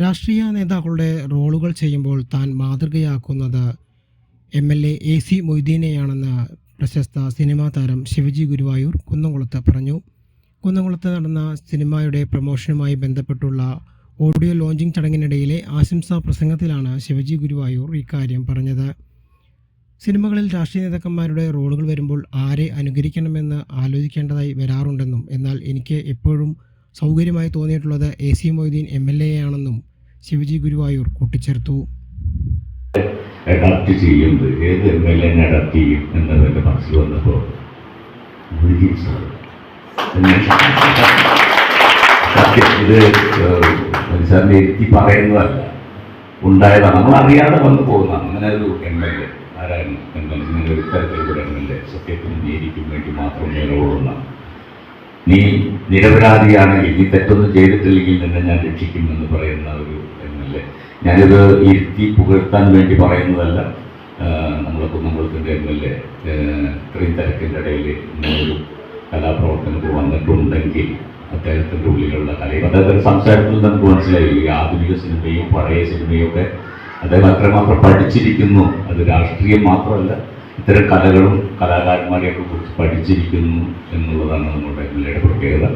രാഷ്ട്രീയ നേതാക്കളുടെ റോളുകൾ ചെയ്യുമ്പോൾ താൻ മാതൃകയാക്കുന്നത് M L A A C മൊയ്തീനെയാണെന്ന് പ്രശസ്ത സിനിമാ താരം ശിവജി ഗുരുവായൂർ കുന്നംകുളത്ത് പറഞ്ഞു. കുന്നംകുളത്ത് നടന്ന സിനിമയുടെ പ്രൊമോഷനുമായി ബന്ധപ്പെട്ടുള്ള ഓഡിയോ ലോഞ്ചിങ് ചടങ്ങിനിടയിലെ ആശംസാ പ്രസംഗത്തിലാണ് ശിവജി ഗുരുവായൂർ ഇക്കാര്യം പറഞ്ഞത്. സിനിമകളിൽ രാഷ്ട്രീയ നേതാക്കന്മാരുടെ റോളുകൾ വരുമ്പോൾ ആരെ അനുകരിക്കണമെന്ന് ആലോചിക്കേണ്ടതായി വരാറുണ്ടെന്നും എന്നാൽ എനിക്ക് എപ്പോഴും സൗകര്യമായി തോന്നിയിട്ടുള്ളത് A C Moideen M L A ആണെന്നും ശിവജി ഗുരുവായൂർ കൂട്ടിച്ചേർത്തു. വന്നപ്പോൾ ഉണ്ടായതാണ്. നമ്മൾ അറിയാതെ വന്നു പോകുന്നതാണ് അങ്ങനെ ഒരു എം എൽ എ ആരായിരുന്നു എം എൽ എ ഒരു തരത്തിലുള്ള എം എൽ എ വേണ്ടി മാത്രം നിലകൊള്ളുന്ന നീ നിരപരാധിയാണെങ്കിൽ ഇനി തെറ്റൊന്നും ചെയ്തിട്ടില്ലെങ്കിൽ തന്നെ ഞാൻ രക്ഷിക്കുമെന്ന് പറയുന്ന ഒരു എം എൽ എ ഞാനിത് ഇരുത്തി പുകഴ്ത്താൻ വേണ്ടി പറയുന്നതല്ല. നമ്മളെ കുന്നംകുളത്തിന്റെ എം എൽ എ ഇത്രയും തിരക്കിന്റെ ഇടയിൽ ഇങ്ങനൊരു കലാപ്രവർത്തനത്തിൽ വന്നിട്ടുണ്ടെങ്കിൽ അദ്ദേഹത്തിന്റെ ഉള്ളിലുള്ള കലയും. അദ്ദേഹത്തിന്റെ സംസാരത്തിൽ നമുക്ക് മനസ്സിലായി ഈ ആധുനിക സിനിമയും പഴയ സിനിമയും ഒക്കെ അദ്ദേഹം അത്രമാത്രം പഠിച്ചിരിക്കുന്നു. അത് രാഷ്ട്രീയം മാത്രമല്ല ഇത്തരം കലകളും കലാകാരന്മാരെയൊക്കെ കുറിച്ച് പഠിച്ചിരിക്കുന്നു എന്നുള്ളതാണ് നമ്മുടെ ജില്ലയുടെ പ്രത്യേകത.